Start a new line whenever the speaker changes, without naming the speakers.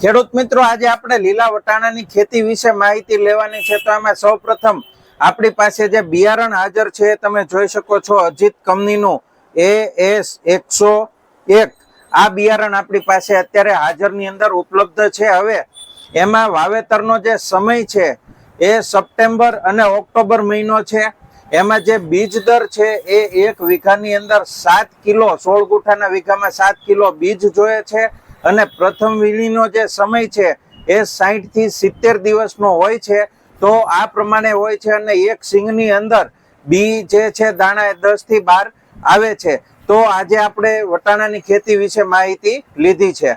ખેડૂત મિત્રો, આજે આપણે લીલા વટાણાની ખેતી વિશે માહિતી લેવાની છે. તો એમાં સૌપ્રથમ આપણી પાસે જે બિયારણ હાજર છે તમે જોઈ શકો છો. અજીત કંપનીનું એ એસ એકસો એક. આ બિયારણ આપણી પાસે અત્યારે હાજરની અંદર ઉપલબ્ધ છે. હવે એમાં વાવેતરનો જે સમય છે એ સપ્ટેમ્બર અને ઓક્ટોબર મહિનો છે. એમાં જે બીજ દર છે એ એક વીઘાની અંદર સાત કિલો, સોળ ગુઠાના વીઘામાં સાત કિલો બીજ જોઈએ છે. અને પ્રથમ વીણીનો જે સમય છે એ સાહીઠથી સિત્તેર દિવસનો હોય છે. તો આ પ્રમાણે હોય છે અને એક સિંગની અંદર બી જે છે દાણા એ દસથી બાર આવે છે. તો આજે આપણે વટાણાની ખેતી વિશે માહિતી લીધી છે.